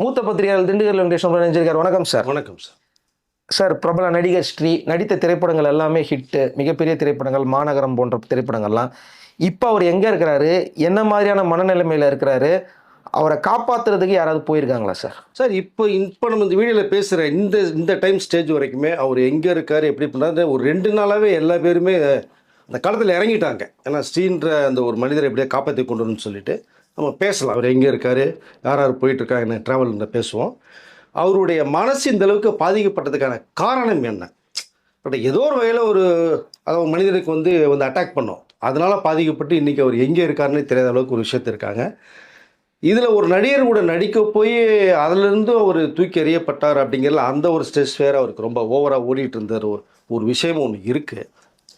மூத்த பத்திரிகையாளர் திண்டுக்கல் வெங்கடேஷன் நினைஞ்சிருக்கார் வணக்கம் சார் வணக்கம் சார் சார் பிரபல நடிகர் ஸ்ரீ நடித்த திரைப்படங்கள் எல்லாமே ஹிட்டு மிகப்பெரிய திரைப்படங்கள் மாநகரம் போன்ற திரைப்படங்கள்லாம். இப்போ அவர் எங்கே இருக்கிறாரு? என்ன மாதிரியான மனநிலைமையில் இருக்கிறாரு? அவரை காப்பாத்துறதுக்கு யாராவது போயிருக்காங்களா சார் சார் இப்போ இப்போ நம்ம இந்த வீடியோவில் பேசுகிற இந்த இந்த டைம் ஸ்டேஜ் வரைக்குமே அவர் எங்கே இருக்கார் எப்படி பண்ணுறாரு ஒரு ரெண்டு நாளாகவே எல்லா பேருமே அந்த காலத்தில் இறங்கிட்டாங்க. ஏன்னா ஸ்ரீன்ற அந்த ஒரு மனிதரை எப்படியா காப்பாற்றி கொண்டு வரணும்னு சொல்லிட்டு. நம்ம பேசலாம். அவர் எங்கே இருக்கார்? யார் யார் போயிட்டுருக்காங்கன்னு ட்ராவல் பேசுவோம். அவருடைய மனசு இந்த அளவுக்கு பாதிக்கப்பட்டதுக்கான காரணம் என்ன? பட் ஏதோ ஒரு வகையில் ஒரு அதாவது மனிதனுக்கு வந்து வந்து அட்டாக் பண்ணோம். அதனால் பாதிக்கப்பட்டு இன்றைக்கி அவர் எங்கே இருக்காருன்னு தெரியாத அளவுக்கு ஒரு விஷயத்து இருக்காங்க. இதில் ஒரு நடிகர் கூட நடிக்க போய் அதிலிருந்து அவர் தூக்கி எறியப்பட்டார் அப்படிங்கிறதுல அந்த ஒரு ஸ்ட்ரெஸ் வேறு அவருக்கு ரொம்ப ஓவராக ஓடிட்டு இருந்தார் ஒரு ஒரு விஷயம் ஒன்று இருக்குது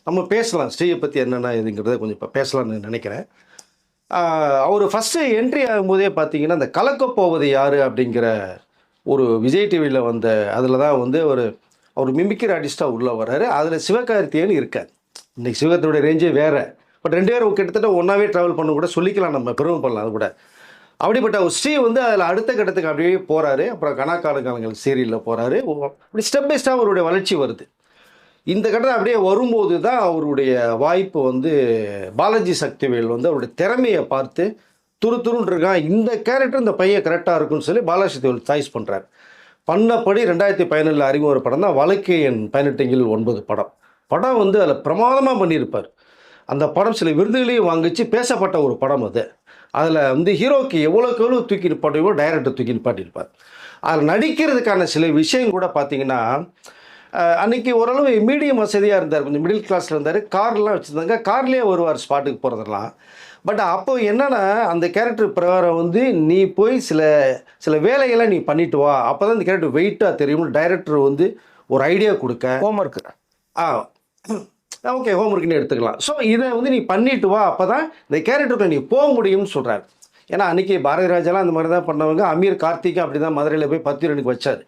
நம்ம பேசலாம். ஸ்ரீயை பற்றி என்னென்ன இதுங்கிறத கொஞ்சம் இப்போ பேசலாம்னு நினைக்கிறேன். அவர் ஃபஸ்ட்டு என்ட்ரி ஆகும்போதே பார்த்தீங்கன்னா அந்த கலக்கப்போவது யார் அப்படிங்கிற ஒரு விஜய் டிவியில் வந்த அதில் தான் வந்து ஒரு அவர் மிமிக்கிற ஆர்டிஸ்ட்டாக உள்ளே வர்றாரு. அதில் சிவகார்த்தியன் இருக்கார். இன்றைக்கி சிவகார்த்தியோட ரேஞ்சே வேறு. பட் ரெண்டு பேரும் கிட்டத்தட்ட ஒன்றாவே ட்ராவல் பண்ண கூட சொல்லிக்கலாம் நம்ம பெருமை பண்ணலாம் அது கூட. அப்படிப்பட்ட ஒரு ஸ்ரீ வந்து அதில் அடுத்த கட்டத்துக்கு அப்படியே போகிறாரு அப்புறம் கணக்காலங்கள் சீரியலில் போகிறாரு அப்படி ஸ்டெப் பை ஸ்டெப் அவருடைய வளர்ச்சி வருது. இந்த கட்டத்தில் அப்படியே வரும்போது தான் அவருடைய வாய்ப்பு வந்து பாலாஜி சக்திவேல் வந்து அவருடைய திறமையை பார்த்து துரு துருன்னு இருக்கான். இந்த கேரக்டர் இந்த பையன் கரெக்டாக இருக்குன்னு சொல்லி பாலாஜி சக்திவேல் சாய்ஸ் பண்ணுறாரு பண்ணபடி ரெண்டாயிரத்தி பதினேழில் அறிமுக ஒரு படம் தான் வழக்கு என் பதினெட்டுங்கில் ஒன்பது படம். படம் வந்து அதில் பிரமாதமாக பண்ணியிருப்பார். அந்த படம் சில விருதுகளையும் வாங்கிச்சு. பேசப்பட்ட ஒரு படம் அது. அதில் வந்து ஹீரோக்கு எவ்வளோக்கு எவ்வளோ தூக்கி நிப்பாட்டியோ டைரக்டர் தூக்கி நிப்பாட்டியிருப்பார். அதில் நடிக்கிறதுக்கான சில விஷயம் கூட பார்த்தீங்கன்னா அஹ், அன்னைக்கு ஓரளவு மீடியம் வசதியாக இருந்தார். கொஞ்சம் மிடில் கிளாஸில் இருந்தார். கார்லாம் வச்சுருந்தாங்க. கார்லேயே வருவார் ஸ்பாட்டுக்கு போகிறதெல்லாம் பட் அப்போ என்னன்னா அந்த கேரக்டர் பிரகாரம் வந்து நீ போய் சில சில வேலைகளை நீ பண்ணிட்டு வா. அப்போ தான் இந்த கேரக்டர் வெயிட்டாக தெரியும். டைரக்டர் வந்து ஒரு ஐடியா கொடுக்க. ஹோம்ஒர்க் ஆ. ஓகே ஹோம்ஒர்க்னு எடுத்துக்கலாம். ஸோ இதை வந்து நீ பண்ணிட்டு வா. அப்போ தான் இந்த கேரக்டருக்குள்ள நீ போக முடியும்னு சொல்கிறார் ஏன்னா அன்றைக்கி பாரதி ராஜாலாம் அந்த மாதிரி தான் பண்ணவங்க. அமீர் கார்த்திக்கும் அப்படி தான் மதுரையில் போய் பத்து ரனுக்கு வச்சார்.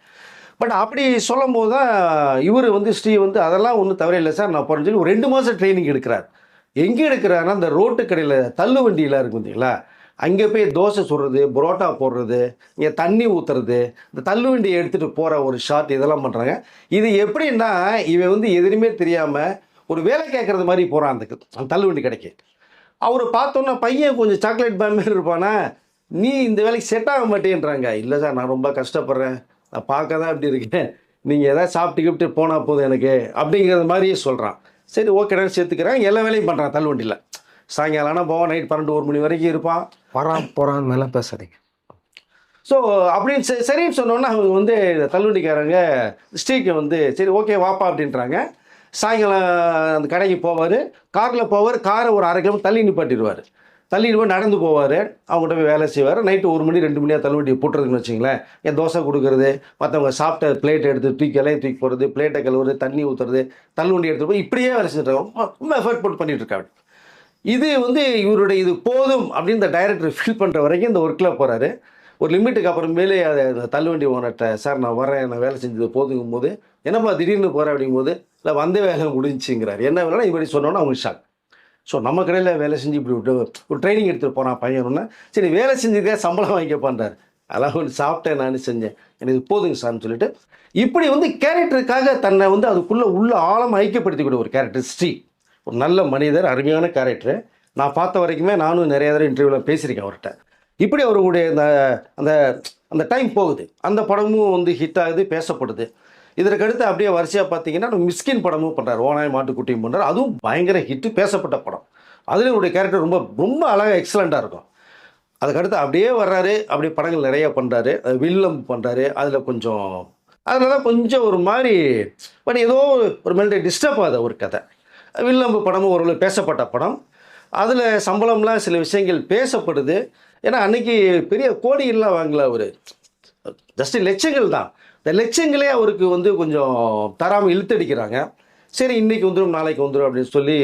பட் அப்படி சொல்லும் போது தான் இவர் வந்து ஸ்ரீ வந்து அதெல்லாம் ஒன்றும் தவறே இல்லை சார். நான் போகிறேன் சொல்லி ஒரு ரெண்டு மாதம் ட்ரைனிங் எடுக்கிறார். எங்கே எடுக்கிறாருன்னா அந்த ரோட்டு கடையில் தள்ளு வண்டியெலாம் இருக்கும் பார்த்தீங்களா அங்கே போய் தோசை சுடுறது புரோட்டா போடுறது இங்கே தண்ணி ஊற்றுறது இந்த தள்ளு வண்டியை எடுத்துகிட்டு போகிற ஒரு ஷாட் இதெல்லாம் பண்ணுறாங்க இது எப்படின்னா இவன் வந்து எதுவுமே தெரியாமல் ஒரு வேலை கேட்குறது மாதிரி போகிறான் அந்த அந்த தள்ளு வண்டி கடைக்கு. அவர் பார்த்தோன்னா பையன் கொஞ்சம் சாக்லேட் பாய் மாதிரி இருப்பானா நீ இந்த வேலைக்கு செட் ஆக மாட்டேன்றாங்க. இல்லை சார் நான் ரொம்ப கஷ்டப்படுறேன். நான் பார்க்க தான் இப்படி இருக்கேன். நீங்கள் எதாவது சாப்பிட்டு கிப்ட்டு போனால் போதும் எனக்கு அப்படிங்கிறது மாதிரியே சொல்கிறான் சரி ஓகேடா சேர்த்துக்கிறேன். எல்லா வேலையும் பண்ணுறான் தள்ளுவண்டியில் சாயங்காலம் ஆனால் போவான் நைட் பன்னெண்டு ஒரு மணி வரைக்கும் இருப்பான். வரான் போகிறான் மேலே பேசாதீங்க. ஸோ அப்படின்னு சரி- சரின்னு சொன்னோன்னா அவங்க வந்து தள்ளுவண்டிக்காரங்க ஸ்ரீக்கு வந்து சரி ஓகே வாப்பா அப்படின்றாங்க. சாயங்காலம் அந்த கடைக்கு போவார். காரில் போவார் காரை ஒரு அரை கிலோமீட்டர் தள்ளி நிப்பாட்டிடுவார். தள்ளி போய் நடந்து போவார். அவங்ககிட்ட போய் வேலை செய்வார். நைட்டு ஒரு மணி ரெண்டு மணியாக தள்ளுவண்டியை போட்டுறதுன்னு வச்சிங்களேன் என் தோசை கொடுக்குறது மற்றவங்க சாப்பிட்ட பிளேட்டை எடுத்து தூக்கி இலையை தூக்கி போகிறது பிளேட்டை கழுவுறது தண்ணி ஊற்றுறது தள்ளுவண்டி எடுத்துகிட்டு போய் இப்படியே வேலை செஞ்சுட்டு ரொம்ப எஃபர்ட் போட்டு பண்ணிகிட்டு இது வந்து இவருடைய இது போதும் அப்படின்னு இந்த டைரக்டர் ஃபீல் பண்ணுற வரைக்கும் இந்த ஒர்க்கில் போகிறாரு ஒரு லிமிட்டுக்கு அப்புறமேலே அதை தள்ளுவண்டி ஓனர்கிட்ட சார் நான் வரேன் நான் வேலை செஞ்சது போதுங்கும் போது என்னப்பா திடீர்னு போகிறேன் அப்படிங்கும்போது இல்லை வந்த வேலை முடிஞ்சுங்கிறார் என்ன வேலைன்னா இப்படி சொன்னோன்னா அவங்க ஷாக் ஸோ நம்ம கடையில் வேலை செஞ்சு இப்படி விட்டு ஒரு ட்ரைனிங் எடுத்துகிட்டு போகிறான் பையனுன்னா சரி வேலை செஞ்சதுக்கே சம்பளம் வாங்கிக்கப்பான்றார் அதெல்லாம் கொஞ்சம் சாப்பிட்டேன் நான் செஞ்சேன். எனக்கு போதுங்க சார்னு சொல்லிட்டு இப்படி வந்து கேரக்டருக்காக தன்னை வந்து அதுக்குள்ளே உள்ள ஆழம் ஐக்கியப்படுத்திக்கூடிய ஒரு கேரக்டர் ஸ்ரீ. ஒரு நல்ல மனிதர் அருமையான கேரக்டரு நான் பார்த்த வரைக்குமே நானும் நிறைய தடவை இன்டர்வியூவில் பேசியிருக்கேன் அவர்கிட்ட. இப்படி அவருடைய அந்த அந்த அந்த டைம் போகுது. அந்த படமும் வந்து ஹிட் ஆகுது பேசப்படுது. இதற்கு அடுத்து அப்படியே வரிசையாக பார்த்தீங்கன்னா மிஸ்கின் படமும் பண்ணுறாரு ஓனாய் மாட்டுக்குட்டியும் பண்ணுறாரு அதுவும் பயங்கர ஹிட்டு பேசப்பட்ட படம். அதுலேயும் அவருடைய கேரக்டர் ரொம்ப ரொம்ப அழகாக எக்ஸலண்ட்டாக இருக்கும். அதுக்கடுத்து அப்படியே வர்றாரு அப்படியே படங்கள் நிறைய பண்ணுறாரு வில்லம் பண்ணுறாரு அதில் கொஞ்சம் அதில் தான் கொஞ்சம் ஒரு மாதிரி பட் ஏதோ ஒரு மெல்டே டிஸ்டர்ப் ஆகுது ஒரு கதை. வில்லம்பு படமும் ஒரு பேசப்பட்ட படம். அதில் சம்பளம்லாம் சில விஷயங்கள் பேசப்படுது. ஏன்னா அன்னைக்கு பெரிய கோடியெல்லாம் வாங்கல அவர். ஜஸ்ட் லட்சங்கள் தான். இந்த லட்சங்களே அவருக்கு வந்து கொஞ்சம் தராமல் இழுத்தடிக்கிறாங்க சரி இன்னைக்கு வந்துடும் நாளைக்கு வந்துடும் அப்படின்னு சொல்லி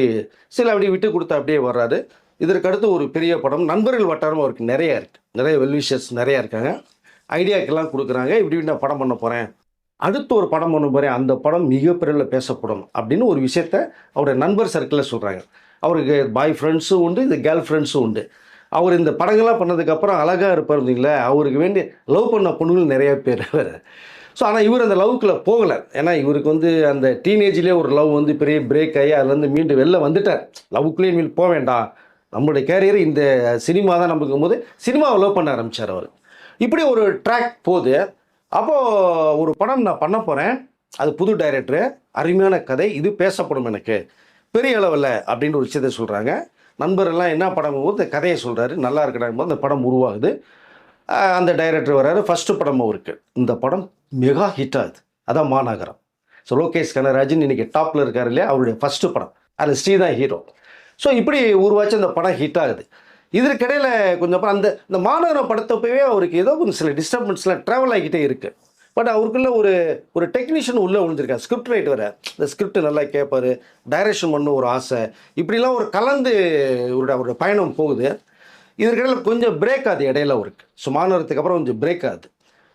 சில அப்படியே விட்டு கொடுத்து அப்படியே வர்றாரு. இதற்கு அடுத்து ஒரு பெரிய படம் நண்பர்கள் வட்டாரம் அவருக்கு நிறைய இருக்கு. நிறைய வெல்விஷர்ஸ் நிறைய இருக்காங்க. ஐடியாக்கெல்லாம் கொடுக்குறாங்க. இப்படி நான் படம் பண்ண போகிறேன் அடுத்து ஒரு படம் பண்ண போகிறேன் அந்த படம் மிகப்பெரிய பேசப்படும் அப்படின்னு ஒரு விஷயத்த அவருடைய நண்பர் சர்க்கிளில் சொல்கிறாங்க அவருக்கு பாய் ஃப்ரெண்ட்ஸும் உண்டு இந்த கேர்ள் ஃப்ரெண்ட்ஸும் உண்டு. அவர் இந்த படங்கள்லாம் பண்ணதுக்கப்புறம் அழகாக இருப்பார் இருந்தீங்களே அவருக்கு வேண்டிய லவ் பண்ண பொண்ணுகள் நிறைய பேர். அவர் ஸோ ஆனால் இவர் அந்த லவ்க்குள்ளே போகலை. ஏன்னா இவருக்கு வந்து அந்த டீனேஜ்லேயே ஒரு லவ் வந்து பெரிய பிரேக் ஆகி அதுலேருந்து மீண்டும் வெளில வந்துட்டார். லவ்க்குள்ளேயே மீண்டும் போக வேண்டாம். நம்மளுடைய கேரியர் இந்த சினிமா தான் நமக்கு போது சினிமாவை லவ் பண்ண ஆரம்பித்தார் அவர். இப்படி ஒரு ட்ராக் போகுது. அப்போது ஒரு படம் நான் பண்ண போகிறேன் அது புது டைரக்டரு அருமையான கதை இது பேசப்படும் எனக்கு. பெரிய அளவில் அப்படின்னு ஒரு விஷயத்தை சொல்கிறாங்க நண்பரெல்லாம் என்ன படம் போது இந்த கதையை சொல்கிறாரு நல்லா இருக்கிறாங்க போது அந்த படம் உருவாகுது. அந்த டைரக்டர் வர்றாரு. ஃபஸ்ட்டு படம் அவருக்கு. இந்த படம் மெகா ஹிட் ஆகுது அதான் மாநகரம். ஸோ லோகேஷ் கனராஜன் இன்னைக்கு டாப்பில் இருக்கார் இல்லையா? அவருடைய ஃபஸ்ட்டு படம். அதில் ஸ்ரீ தான் ஹீரோ ஸோ இப்படி உருவாச்சு அந்த படம் ஹிட் ஆகுது. இதற்கிடையில் கொஞ்சம் அப்புறம் அந்த இந்த மாநகரம் படத்தப்பவே அவருக்கு ஏதோ கொஞ்சம் சில டிஸ்டர்பன்ஸ்லாம் ட்ராவல் ஆகிக்கிட்டே இருக்குது பட் அவருக்குள்ள ஒரு ஒரு டெக்னீஷியன் உள்ளே விழுந்திருக்கார். ஸ்கிரிப்ட் ரைட் வர இந்த ஸ்கிரிப்ட் நல்லா கேட்பாரு டைரக்ஷன் பண்ண ஒரு ஆசை. இப்படிலாம் ஒரு கலந்து இவருடைய அவரோட பயணம் போகுது. இதற்கிடையில் கொஞ்சம் பிரேக் ஆகுது இடையில அவருக்கு. ஸோ மாநகரத்துக்கு அப்புறம் கொஞ்சம் பிரேக் ஆகுது.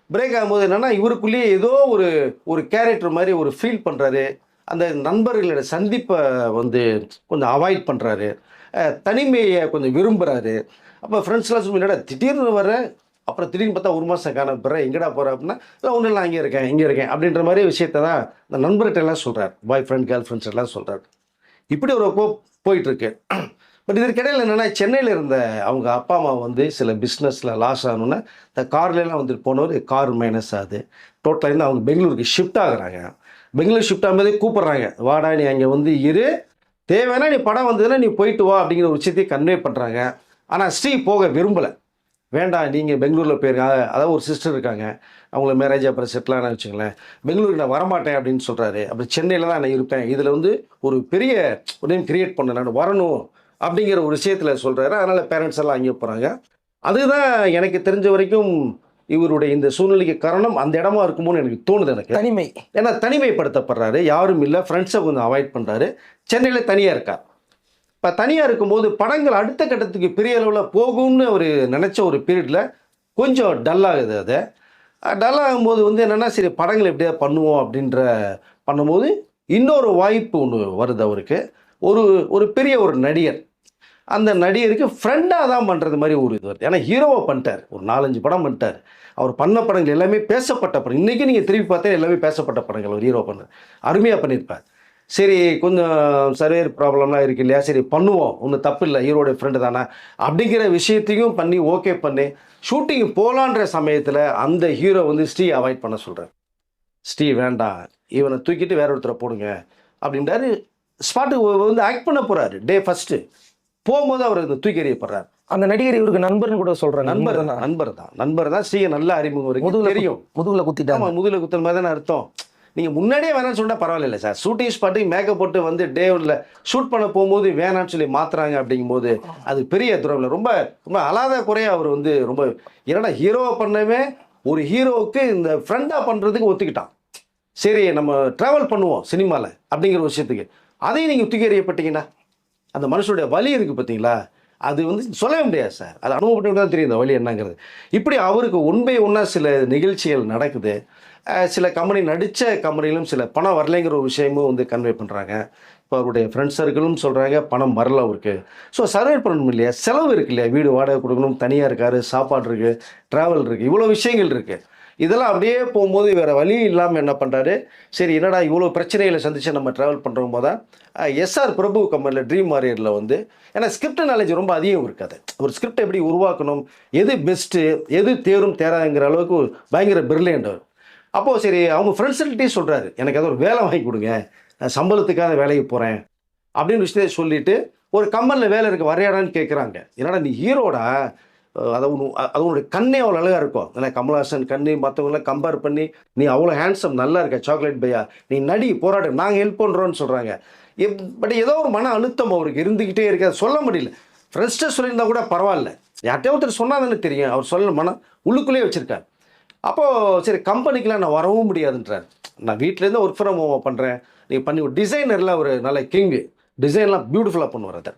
பிரேக் ஆகும்போது என்னென்னா இவருக்குள்ளேயே ஏதோ ஒரு ஒரு கேரக்டர் மாதிரி ஒரு ஃபீல் பண்ணுறாரு அந்த நண்பர்களோட சந்திப்பை வந்து கொஞ்சம் அவாய்ட் பண்ணுறாரு தனிமையை கொஞ்சம் விரும்புகிறாரு அப்போ ஃப்ரெண்ட்ஸ்லாம் சொல்லி என்னடா திடீர்னு வர அப்புறம் திடீர்னு பார்த்தா ஒரு மாதம் காண பிறகு எங்கடா போகிற அப்படின்னா இல்லை ஒன்றும் இல்லை அங்கே இருக்கேன் இங்கே இருக்கேன். அப்படின்ற மாதிரி விஷயத்தை தான் இந்த நண்பர்கிட்ட எல்லாம் சொல்கிறார் பாய் ஃப்ரெண்ட் கேர்ள் ஃப்ரெண்ட்ஸ் எல்லாம் சொல்கிறார் இப்படி ஒரு போயிட்டுருக்கு பட் இதற்கிடையில் என்னென்னா சென்னையில் இருந்த அவங்க அப்பா அம்மா வந்து சில பிஸ்னஸில் லாஸ் ஆகணுன்னா இந்த கார்லாம் வந்துட்டு போனவர் கார் மைனஸ் ஆகுது டோட்டலாக இருந்து அவங்க பெங்களூருக்கு ஷிஃப்ட் ஆகுறாங்க. பெங்களூர் ஷிஃப்ட் ஆகும்போதே கூப்பிட்றாங்க. வாடா நீ அங்கே வந்து இரு. தேவைன்னா நீ படம் வந்ததுன்னா நீ போயிட்டு வா அப்படிங்கிற ஒரு விஷயத்தையே கன்வே பண்ணுறாங்க ஆனால் ஸ்ரீ போக விரும்பலை. வேண்டாம் நீங்கள் பெங்களூரில் போயிருக்காங்க அதாவது ஒரு சிஸ்டர் இருக்காங்க. அவங்கள மேரேஜ் அப்புறம் செட்டில் ஆன வச்சுங்களேன் பெங்களூருக்கு நான் வரமாட்டேன் அப்படின்னு சொல்கிறாரு அப்புறம் சென்னையில் தான் நான் இருப்பேன். இதில் வந்து ஒரு பெரிய ஒரு நேம் கிரியேட் பண்ண நான் வரணும். அப்படிங்கிற ஒரு விஷயத்தில் சொல்கிறாரு அதனால் பேரண்ட்ஸ் எல்லாம் அங்கே போகிறாங்க அதுதான் எனக்கு தெரிஞ்ச வரைக்கும் இவருடைய இந்த சூழ்நிலைக்கு காரணம். அந்த இடமா இருக்குமோன்னு எனக்கு தோணுது எனக்கு. தனிமை. ஏன்னா தனிமைப்படுத்தப்படுறாரு. யாரும் இல்லை. ஃப்ரெண்ட்ஸை கொஞ்சம் அவாய்ட் பண்ணுறாரு சென்னையில் தனியாக இருக்கார். இப்போ தனியாக இருக்கும்போது படங்கள் அடுத்த கட்டத்துக்கு பெரிய அளவில் போகும்னு அவர் நினச்ச ஒரு பீரியடில் கொஞ்சம் டல்லாகுது அது. டல் ஆகும்போது வந்து என்னென்னா சரி படங்கள் எப்படியா பண்ணுவோம் அப்படின்ற பண்ணும்போது இன்னொரு வாய்ப்பு ஒன்று வருது அவருக்கு. ஒரு ஒரு பெரிய ஒரு நடிகர். அந்த நடிகருக்கு ஃப்ரெண்டாக தான் பண்ணுறது மாதிரி ஒரு இது வருது. ஏன்னா ஹீரோவை பண்ணிட்டார். ஒரு நாலஞ்சு படம் பண்ணிட்டார். அவர் பண்ண படங்கள் எல்லாமே பேசப்பட்ட படம். இன்றைக்கி நீங்கள் திருப்பி பார்த்தா எல்லாமே பேசப்பட்ட படங்கள் ஒரு ஹீரோ பண்ண அருமையாக பண்ணியிருப்பார். சரி கொஞ்சம் சர்வேர் ப்ராப்ளம்லாம் இருக்கு இல்லையா? சரி பண்ணுவோம். ஒன்றும் தப்பு இல்லை. ஹீரோடைய ஃப்ரெண்டு தானே. அப்படிங்கிற விஷயத்தையும் பண்ணி ஓகே பண்ணி ஷூட்டிங் போகலான்ற சமயத்தில் அந்த ஹீரோ வந்து ஸ்ரீ அவாய்ட் பண்ண சொல்கிறார் ஸ்ரீ வேண்டாம். இவனை தூக்கிட்டு வேற ஒருத்தரை போடுங்க. அப்படின்றாரு. ஸ்பாட்டுக்கு வந்து ஆக்ட் பண்ண போகிறாரு டே ஃபஸ்ட்டு போகும்போது அவர் இந்த தூக்கி எறியப்படுறார் அந்த நடிகர் இவருக்கு நண்பர்னு கூட சொல்றாங்க நண்பர்? தான்? நண்பர் தான். நண்பர் தான். ஸ்ரீ நல்ல அறிமுகம் இருக்கு முதுகுல தெரியும். முதுகுல குத்திட்டாங்க. ஆமாம் முதுகில் குத்தல் மாதிரி தானே அர்த்தம். நீங்கள் முன்னாடியே வேணாம்னு சொன்னால் பரவாயில்ல சார். ஷூட்டிங் ஸ்பாட்டுக்கு மேக்கப் போட்டு வந்து டேவில் ஷூட் பண்ண போகும்போது வேணாம்னு சொல்லி மாத்துறாங்க அப்படிங்கும்போது அது பெரிய துறம் இல்லை. ரொம்ப ரொம்ப அலாத குறைய அவர் வந்து ரொம்ப என்னடா ஹீரோவை பண்ணவே ஒரு ஹீரோவுக்கு இந்த ஃப்ரெண்டாக பண்ணுறதுக்கு ஒத்துக்கிட்டான். சரி நம்ம ட்ராவல் பண்ணுவோம் சினிமாவில் அப்படிங்கிற விஷயத்துக்கு. அதையும் நீங்கள் தூக்கி எறியப்பட்டீங்கன்னா அந்த மனுஷனுடைய வலி இருக்குது பார்த்தீங்களா? அது வந்து சொல்லவே முடியாது சார். அது அனுபவப்பட்டு தான் தெரியும் இந்த வழி என்னங்கிறது. இப்படி அவருக்கு உண்மை ஒன்றா சில நிகழ்ச்சிகள் நடக்குது. சில கம்பெனி நடித்த கம்பெனிலும் சில பணம் வரலைங்கிற ஒரு விஷயமும் வந்து கன்வே பண்ணுறாங்க இப்போ அவருடைய ஃப்ரெண்ட்ஸ் சர்க்கிளும் சொல்கிறாங்க பணம் வரல அவருக்கு. ஸோ சர்வே பண்ணணும் இல்லையா? செலவு இருக்கு இல்லையா? வீடு வாடகை கொடுக்கணும் தனியாக இருக்காரு சாப்பாடு இருக்குது ட்ராவல் இருக்குது இவ்வளோ விஷயங்கள் இருக்குது இதெல்லாம் அப்படியே போகும்போது வேறு வழி இல்லாமல் என்ன பண்ணுறாரு சரி என்னடா இவ்வளோ பிரச்சனைகளை சந்தித்து நம்ம ட்ராவல் பண்ணுறோம் போது? தான் எஸ்ஆர் பிரபு கம்பெனியில் ட்ரீம் வாரியரில் வந்து ஏன்னா ஸ்கிரிப்ட் நாலேஜ் ரொம்ப அதிகம் இருக்காது. ஒரு ஸ்கிரிப்ட் எப்படி உருவாக்கணும் எது பெஸ்ட்டு எது தேரும் தேராதுங்கிற அளவுக்கு பயங்கர பிரில்லியண்ட் வரும் அப்போது சரி அவங்க ஃப்ரெண்ட்ஸ்கிட்டே சொல்கிறாரு எனக்கு அது ஒரு வேலை வாங்கி கொடுங்க. நான் சம்பளத்துக்காக வேலைக்கு போகிறேன் அப்படின்னு விஷயத்தை சொல்லிவிட்டு ஒரு கம்பெனியில் வேலை இருக்க வரையாடான்னு கேட்குறாங்க என்னடா நீ ஹீரோடா அது அதனுடைய கண்ணே அவ்வளோ அழகாக இருக்கும். ஏன்னா கமல்ஹாசன் கண்ணு மற்றவங்களாம் கம்பேர் பண்ணி நீ அவ்வளோ ஹேண்ட்ஸம் நல்லா இருக்க சாக்லேட் பையா? நீ நடி போராட்டம் நாங்கள் ஹெல்ப் பண்ணுறோன்னு சொல்கிறாங்க பட் ஏதோ ஒரு மன அழுத்தம் அவருக்கு இருந்துக்கிட்டே இருக்க. சொல்ல முடியல. ஃப்ரெண்ட்ஸ்ட்டை சொல்லியிருந்தா கூட பரவாயில்ல. யார்கிட்டயோ ஒருத்தர் சொன்னாதானே தெரியும். அவர் சொல்ல மனம் உள்ளுக்குள்ளேயே வச்சுருக்கார். அப்போது சரி கம்பெனிக்கெலாம் நான் வரவும் முடியாதுன்றார். நான் வீட்டிலேருந்து ஒர்க் ஃப்ரம் ஹோம் பண்ணுறேன் நீங்கள் பண்ணி ஒரு டிசைனர்லாம் ஒரு நல்ல கிங்கு டிசைன்லாம் பியூட்டிஃபுல்லாக பண்ணுவார். அதை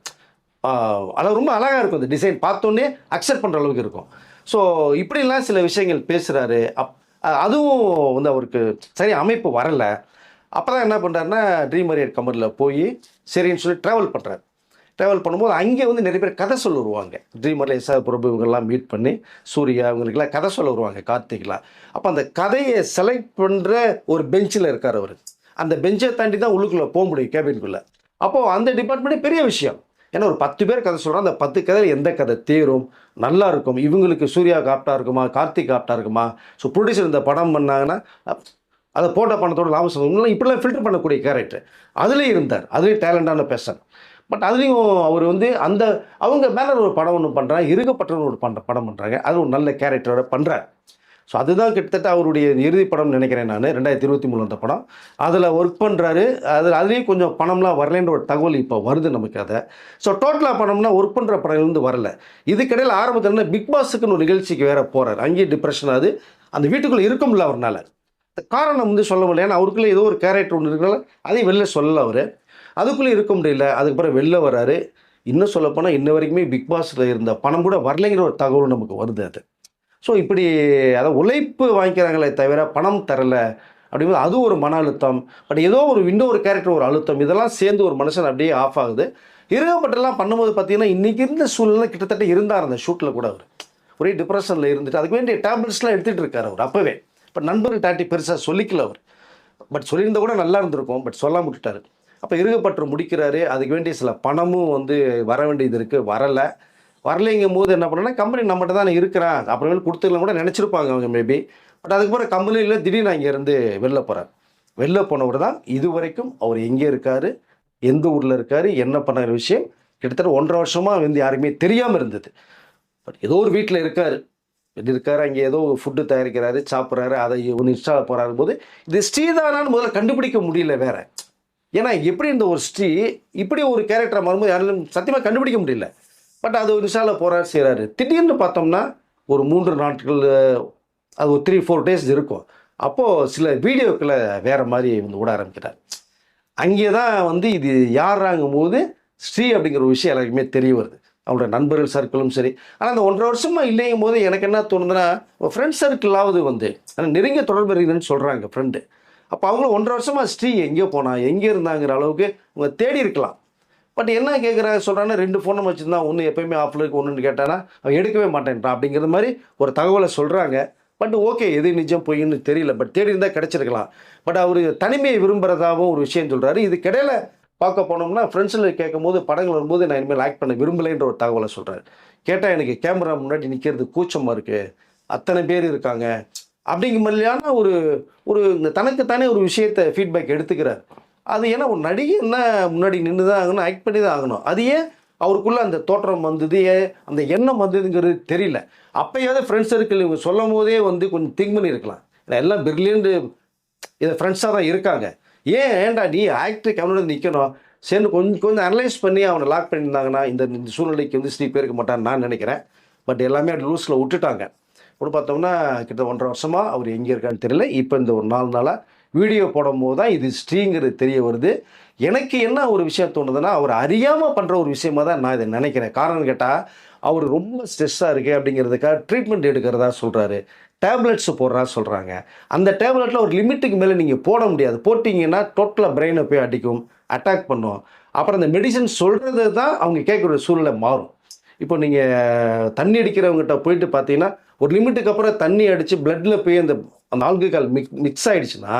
அது ரொம்ப அழகாக இருக்கும் அந்த டிசைன் பார்த்தோன்னே அக்செப்ட் பண்ணுற அளவுக்கு இருக்கும். ஸோ இப்படிலாம் சில விஷயங்கள் பேசுகிறாரு அப் அதுவும் வந்து அவருக்கு சரி அமைப்பு வரலை. அப்போ தான் என்ன பண்ணுறாருன்னா ட்ரீம் அரியர் கம்பெனியில் போய் சரின்னு சொல்லி ட்ராவல் பண்ணுறாரு ட்ராவல் பண்ணும்போது அங்கே வந்து நிறைய பேர் கதை சொல்ல வருவாங்க. ட்ரீமரில் எஸ்ஆர் பிரபு இவங்கெல்லாம் மீட் பண்ணி சூர்யா இவங்களுக்கெல்லாம் கதை சொல்ல வருவாங்க கார்த்திக்லாம். அப்போ அந்த கதையை செலக்ட் பண்ணுற ஒரு பெஞ்சில் இருக்கார் அவர். அந்த பெஞ்சை தாண்டி தான் உள்ளுக்குள்ளே போக முடியும் கேபின்குள்ளே அப்போது அந்த டிபார்ட்மெண்ட்டே பெரிய விஷயம். ஏன்னா ஒரு பத்து பேர் கதை சொல்கிறோம் அந்த பத்து கதையில் எந்த கதை? தேரும் நல்லா இருக்கும். இவங்களுக்கு சூர்யா காப்டா இருக்குமா? கார்த்திக் காப்டா இருக்குமா? ஸோ ப்ரொடியூசர் இந்த படம் பண்ணாங்கன்னா அதை போட்ட பணத்தோட லாபம் சொல்லணும் இப்படிலாம் ஃபில்டர் பண்ணக்கூடிய கேரக்டர் அதுலேயும் இருந்தார். அதுலேயும் டேலண்டான பேசன் பட் அதுலேயும் அவர் வந்து அந்த அவங்க மேலே ஒரு படம் ஒன்று பண்ணுறாங்க இருக்கப்பட்டவன் ஒரு பண்ணுற படம் பண்ணுறாங்க அது ஒரு நல்ல கேரக்டரோட பண்ணுறாரு ஸோ அதுதான் கிட்டத்தட்ட அவருடைய இறுதி படம் நினைக்கிறேன் நான் ரெண்டாயிரத்தி இருபத்தி மூணு அந்த படம். அதில் ஒர்க் பண்ணுறாரு அதில் அதுலேயும் கொஞ்சம் பணம்லாம் வரலன்ற ஒரு தகவல் இப்போ வருது நமக்கு அதை. ஸோ டோட்டலாக பணம்னா ஒர்க் பண்ணுற படம்லேருந்து வரல. இதுக்கிடையில் ஆரம்பத்தில் என்ன பிக் பாஸுக்குன்னு ஒரு நிகழ்ச்சிக்கு வேறு போகிறார் அங்கேயும் டிப்ரெஷன் ஆகுது. அந்த வீட்டுக்குள்ளே இருக்க முடியல அவர்னால. காரணம் வந்து சொல்ல முடியல. ஏன்னா அவருக்குள்ளே ஏதோ ஒரு கேரக்டர் ஒன்று இருக்கனால அதையும் வெளில சொல்லல அவர். அதுக்குள்ளே இருக்க முடியல. அதுக்கப்புறம் வெளில வராரு. இன்னும் சொல்லப்போனால் இன்ன வரைக்குமே பிக் பாஸில் இருந்த பணம் கூட வரலைங்கிற ஒரு தகவல் நமக்கு வருது அது. ஸோ இப்படி அதை உழைப்பு வாங்கிக்கிறாங்களே தவிர பணம் தரல அப்படிங்கும்போது அது ஒரு மன அழுத்தம். பட் ஏதோ ஒரு இன்னொரு கேரக்டர் ஒரு அழுத்தம். இதெல்லாம் சேர்ந்து ஒரு மனுஷன் அப்படியே ஆஃப் ஆகுது. இருகப்பட்டெல்லாம் பண்ணும்போது பார்த்தீங்கன்னா இன்றைக்கி இருந்த சூழ்நிலை கிட்டத்தட்ட இருந்தார் அந்த ஷூட்டில் கூட அவர். ஒரே டிப்ரெஷனில் இருந்துட்டு அதுக்கு வேண்டிய டேப்லெட்ஸ்லாம் எடுத்துகிட்டு இருக்கார் அவர் அப்போவே. பட் நண்பர்கள் தாட்டி பெருசாக சொல்லிக்கல அவர். பட் சொல்லியிருந்தா கூட நல்லா இருந்திருக்கும் பட் சொல்லாமல் விட்டுட்டார். அப்போ இருகப்பற்று முடிக்கிறாரு அதுக்கு வேண்டிய சில பணமும் வந்து வர வேண்டியது இருக்குது வரலை. வரலைங்கும் போது என்ன பண்ணனா கம்பெனி நம்மகிட்ட தான் இருக்கிறான். அப்புறமேல் கொடுத்துக்கலாம் கூட நினச்சிருப்பாங்க அவங்க மேபி பட் அதுக்கப்புறம் கம்பெனியில் திடீர்னு அங்கேருந்து வெளில போகிறார் வெளில போனவர் தான் இது வரைக்கும் அவர் எங்கே இருக்கார் எந்த ஊரில் இருக்கார் என்ன பண்ணுற விஷயம் கிட்டத்தட்ட ஒன்றரை வருஷமாக வந்து யாருக்குமே தெரியாமல் இருந்தது. பட் ஏதோ ஒரு வீட்டில் இருக்கார். இருக்காரு அங்கே ஏதோ ஃபுட்டு தயாரிக்கிறாரு சாப்பிட்றாரு அதை ஒன்று இன்ஸ்டாவில் போகிறாரு போது இது ஸ்ரீதானான்னு முதல்ல கண்டுபிடிக்க முடியல வேற. ஏன்னா எப்படி இந்த ஒரு ஸ்ரீ இப்படி ஒரு கேரக்டரை வரும்போது யாரும் சத்தியமாக கண்டுபிடிக்க முடியல. பட் அது ஒரு இன்ஸ்டால போகிறாரு செய்கிறாரு திடீர்னு பார்த்தோம்னா ஒரு மூன்று நாட்கள் அது ஒரு த்ரீ ஃபோர் டேஸ் இருக்கும். அப்போது சில வீடியோக்களை வேறு மாதிரி வந்து விட ஆரம்பிக்கிறார். அங்கே தான் வந்து இது யாராங்கும் போது ஸ்ரீ அப்படிங்கிற ஒரு விஷயம் எல்லாருக்குமே தெரிய வருது. அவங்களோட நண்பர்கள் சர்க்கிளும் சரி. ஆனால் அந்த ஒன்றரை வருஷமாக இல்லைங்கும் போது எனக்கு என்ன தோணுதுன்னா ஃப்ரெண்ட் சர்க்கிளாவது வந்து ஆனால் நெருங்கிய தொடர்பு இருக்குதுன்னு சொல்கிறாங்க ஃப்ரெண்டு அப்போ அவங்களும் ஒன்றரை வருஷமாக ஸ்ரீ எங்கே போனால் எங்கே இருந்தாங்கிற அளவுக்கு அவங்க தேடி இருக்கலாம். பட் என்ன கேட்குறாங்க சொல்கிறாங்கன்னா ரெண்டு ஃபோன் நம்ம வச்சுருந்தா ஒன்று எப்பயுமே ஆஃபில் இருக்குது ஒன்றுன்னு கேட்டானா அவன் எடுக்கவே மாட்டேன்ட்டான் அப்படிங்கிற மாதிரி ஒரு தகவலை சொல்கிறாங்க பட் ஓகே எது நிஜம் பொய்ன்னு தெரியல பட் தேடி இருந்தால் கிடச்சிருக்கலாம். பட் அவர் தனிமையை விரும்புகிறதாகவும் ஒரு விஷயம் சொல்கிறாரு இது கிடையில பார்க்க போனோம்னா ஃப்ரெண்ட்ஸில் கேட்கும் போது படங்கள் வரும்போது நான் இனிமேல் ஆக்ட் பண்ண விரும்பலைன்ற ஒரு தகவலை சொல்கிறாரு கேட்டால் எனக்கு கேமரா முன்னாடி நிற்கிறது கூச்சமாக இருக்குது அத்தனை பேர் இருக்காங்க. அப்படிங்கிற மாதிரியான ஒரு ஒரு இந்த தனக்குத்தானே ஒரு விஷயத்தை ஃபீட்பேக் எடுத்துக்கிறார். அது ஏன்னா ஒரு என்ன முன்னாடி நின்று தான் ஆகணும் ஆக்ட் பண்ணி தான் ஆகணும். அது ஏன் அவருக்குள்ளே அந்த தோற்றம் வந்தது அந்த எண்ணம் வந்ததுங்கிறது தெரியல. அப்போயாவது ஃப்ரெண்ட்ஸ் சர்க்கிள் இவங்க சொல்லும் போதே வந்து கொஞ்சம் திங்க் பண்ணியிருக்கலாம். எல்லாம் பிரில்லியன்ட் இதை ஃப்ரெண்ட்ஸாக தான் இருக்காங்க. ஏன் ஏன்டா நீ ஆக்டர் கவனோட நிற்கணும் சேர்ந்து கொஞ்சம் கொஞ்சம் அனலைஸ் பண்ணி அவனை லாக் பண்ணியிருந்தாங்கன்னா இந்த சூழ்நிலைக்கு வந்து ஸ்ரீ போயிருக்க மாட்டான்னு நான் நினைக்கிறேன். பட் எல்லாமே லூஸில் விட்டுட்டாங்க. கூட பார்த்தோம்னா கிட்ட ஒன்றரை வருஷமாக அவர் எங்கே இருக்கான்னு தெரியல. இப்போ இந்த ஒரு நாலு நாளாக வீடியோ போடும்போது தான் இது ஸ்ரீங்கிறது தெரிய வருது. எனக்கு என்ன ஒரு விஷயம் தோணுதுன்னா அவர் அறியாமல் பண்ணுற ஒரு விஷயமா தான் நான் இதை நினைக்கிறேன். காரணம் கேட்டால் அவர் ரொம்ப ஸ்ட்ரெஸ்ஸாக இருக்குது அப்படிங்கிறதுக்காக ட்ரீட்மெண்ட் எடுக்கிறதா சொல்கிறாரு டேப்லெட்ஸ் போடுறா சொல்கிறாங்க அந்த டேப்லெட்டில் ஒரு லிமிட்டுக்கு மேலே நீங்கள் போட முடியாது. போட்டிங்கன்னா டோட்டலாக பிரெயினை போய் அடிக்கும் அட்டாக் பண்ணும். அப்புறம் அந்த மெடிசன் சொல்கிறது தான் அவங்க கேட்குற சூழ்நிலை மாறும். இப்போ நீங்கள் தண்ணி அடிக்கிறவங்ககிட்ட போயிட்டு பார்த்தீங்கன்னா ஒரு லிமிட்டுக்கு அப்புறம் தண்ணி அடித்து பிளட்டில் போய் அந்த அந்த ஆல்கஹால் மிக் மிக்ஸ் ஆகிடுச்சுன்னா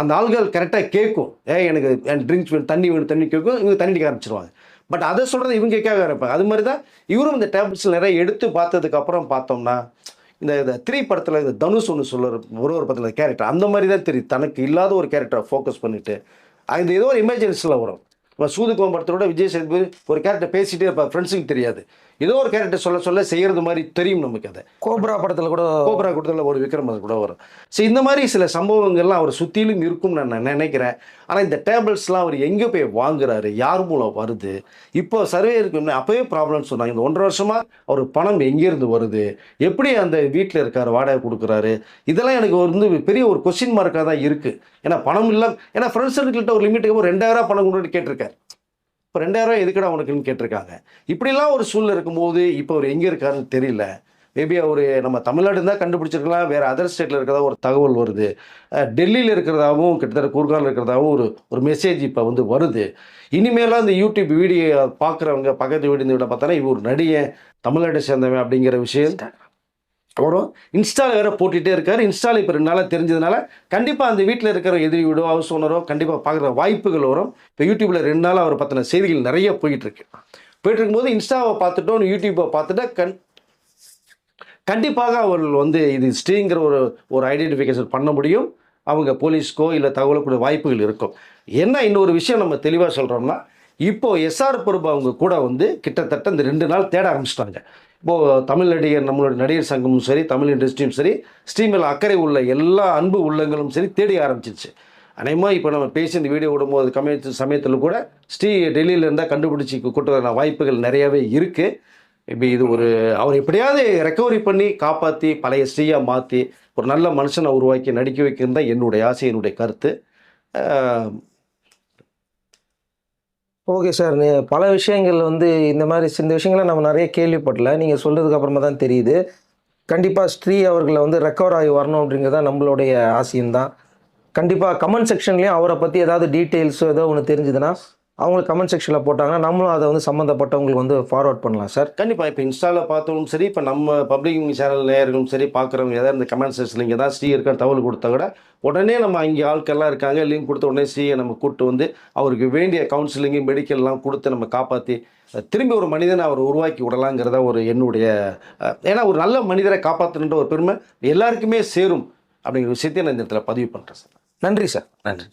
அந்த ஆல்கஹால் கரெக்டாக கேட்கும் ஏ எனக்கு என் ட்ரிங்க்ஸ் வேணும் தண்ணி வேணும் தண்ணி கேட்கும் இவங்க தண்ணி அடிக்க ஆரம்பிச்சிருவாங்க. பட் அதை சொல்கிறது இவங்க கேட்க இருப்பாங்க அது மாதிரி தான் இவரும் இந்த டேப்லெட்ஸ் நிறைய எடுத்து பார்த்ததுக்கப்புறம் பார்த்தோம்னா இந்த த்ரீ படத்தில் இந்த தனுஷ் ஒன்று சொல்கிற ஒரு ஒரு படத்தில் கேரக்டர் அந்த மாதிரி தான் தெரியும் தனக்கு இல்லாத ஒரு கேரக்டரை ஃபோக்கஸ் பண்ணிட்டு அந்த ஏதோ ஒரு எமர்ஜென்சியில் வரும். இப்போ சூதுகோம் படத்தோட விஜய் சேதுபதி ஒரு கேரக்டர் பேசிகிட்டே இருப்பார். ஃப்ரெண்ட்ஸுக்கு தெரியாது. ஏதோ ஒரு கேரக்டர் சொல்ல சொல்ல செய்கிறது மாதிரி தெரியும் நமக்கு அதை. கோப்ரா படத்தில் கூட கோபரா கூட்டத்தில் ஒரு விக்ரம் அது கூட வரும். ஸோ இந்த மாதிரி சில சம்பவங்கள்லாம் அவர் சுற்றிலும் இருக்கும்னு நான் நினைக்கிறேன். ஆனால் இந்த டேபிள்ஸ்லாம் அவர் எங்கே போய் வாங்குறாரு? யார் மூலம் வருது? இப்போ சர்வே இருக்குன்னு அப்போவே ப்ராப்ளம்னு சொன்னாங்க. இந்த ஒன்றரை வருஷமாக அவர் பணம் எங்கேருந்து வருது? எப்படி அந்த வீட்டில் இருக்கார்? வாடகை கொடுக்குறாரு? இதெல்லாம் எனக்கு வந்து பெரிய ஒரு கொஸ்டின் மார்க்காக தான் இருக்குது ஏன்னா பணம் இல்லை ஏன்னா ஃப்ரெண்ட்ஸ் சர்க்கிள்கிட்ட ஒரு லிமிட்டுக்கு ஒரு ரெண்டாயிரம் பணம் கொண்டு கேட்டிருக்காரு. இப்போ ரெண்டாயிரம் எதுக்கடா உனக்குன்னு கேட்டிருக்காங்க. இப்படிலாம் ஒரு சூழ்நிலை இருக்கும்போது இப்போ அவர் எங்கே இருக்காருன்னு தெரியல. மேபி அவர் நம்ம தமிழ்நாடு தான் கண்டுபிடிச்சிருக்கலாம். வேறு அதர் ஸ்டேட்டில் இருக்கிறதா ஒரு தகவல் வருது. டெல்லியில் இருக்கிறதாவும் கிட்டத்தட்ட கூர்கானில் இருக்கிறதாவும் ஒரு ஒரு மெசேஜ் இப்போ வந்து வருது. இனிமேலாம் இந்த யூடியூப் வீடியோ பார்க்குறவங்க பக்கத்து வீடு இந்த வீட பார்த்தோன்னா இவர் ஒரு நடிகன் தமிழ்நாட்டை சேர்ந்தவன் அப்படிங்கிற விஷயம் வரும் இன்ஸ்டாவில் வேறு போட்டுகிட்டே இருக்கார். இன்ஸ்டாவில் இப்போ ரெண்டு நாளாக தெரிஞ்சதுனால கண்டிப்பாக அந்த வீட்டில் இருக்கிற எதிரி வீடோ ஹவுஸ் ஓனரோ கண்டிப்பாக பார்க்குற வாய்ப்புகள் வரும். இப்போ யூடியூப்பில் ரெண்டு நாளாக அவர் பற்றின செய்திகள் நிறைய போயிட்டுருக்கு. போயிட்டு இருக்கும்போது இன்ஸ்டாவை பார்த்துட்டோம் யூடியூப்பை பார்த்துட்டா கண் கண்டிப்பாக அவர்கள் வந்து இது ஸ்ரீங்கிற ஒரு ஒரு ஐடென்டிஃபிகேஷன் பண்ண முடியும். அவங்க போலீஸ்க்கோ இல்லை தகவலுக்குரிய வாய்ப்புகள் இருக்கும். என்ன இன்னொரு விஷயம் நம்ம தெளிவாக சொல்கிறோம்னா இப்போது எஸ்ஆர் பிரபு அவங்க கூட வந்து கிட்டத்தட்ட இந்த ரெண்டு நாள் தேட ஆரம்பிச்சிட்டாங்க. இப்போது தமிழ் நடிகர் நம்மளோட நடிகர் சங்கமும் சரி தமிழ் இண்டஸ்ட்ரியும் சரி ஸ்ட்ரீமில் அக்கறை உள்ள எல்லா அன்பு உள்ளங்களும் சரி தேடி ஆரம்பிச்சிருச்சு. அநேகமாக இப்போ நம்ம பேசி இந்த வீடியோ விடும்போது கமய சமயத்தில் கூட ஸ்ரீ டெல்லியில் இருந்தால் கண்டுபிடிச்சி கூட்டு வர வாய்ப்புகள் நிறையவே இருக்குது இப்போ இது ஒரு அவர் எப்படியாவது ரெக்கவரி பண்ணி காப்பாற்றி பழைய ஸ்ரீயாக மாற்றி ஒரு நல்ல மனுஷனை உருவாக்கி நடிக்க வைக்கிறது தான் என்னுடைய ஆசை என்னுடைய கருத்து. Okay sir. பல விஷயங்கள் வந்து இந்த மாதிரி இந்த விஷயங்களை நம்ம நிறைய கேள்விப்படல. நீங்கள் சொல்கிறதுக்கு அப்புறமா தான் தெரியுது. கண்டிப்பாக ஸ்ரீ அவர்களை வந்து ரெக்கவர் ஆகி வரணும் அப்படிங்கிறது தான் நம்மளுடைய ஆசையும் தான். கண்டிப்பாக கமெண்ட் செக்ஷன்லேயும் அவரை பற்றி ஏதாவது டீட்டெயில்ஸோ ஏதோ ஒன்று தெரிஞ்சுதுன்னா அவங்களுக்கு கமெண்ட் செக்ஷனில் போட்டாங்கன்னா நம்மளும் அதை வந்து சம்மந்தப்பட்டவங்களுக்கு வந்து ஃபார்வர்ட் பண்ணலாம் சார் கண்டிப்பாக இப்போ இன்ஸ்டாவில் பார்த்தவங்களும் சரி இப்போ நம்ம பப்ளிக் சேனல் நேயர்களும் சரி பார்க்குறவங்க ஏதாவது இந்த கமெண்ட் செக்ஷனில் இங்கே தான் ஸ்ரீ இருக்கான்னு தகவல் கொடுத்தா கூட உடனே நம்ம அங்கே ஆட்கள்லாம் இருக்காங்க லிங்க் கொடுத்த உடனே ஸ்ரீயை நம்ம கூப்பிட்டு வந்து அவருக்கு வேண்டிய கவுன்சிலிங்கு மெடிக்கல்லாம் கொடுத்து நம்ம காப்பாற்றி திரும்பி ஒரு மனிதனை அவர் உருவாக்கி விடலாங்கிறத ஒரு என்னுடைய ஏன்னா ஒரு நல்ல மனிதரை காப்பாற்றணுன்ற ஒரு பெருமை எல்லாருக்குமே சேரும் அப்படிங்கிற விஷயத்தை நான் இந்த இடத்துல பதிவு பண்ணுறேன் சார் நன்றி சார் நன்றி.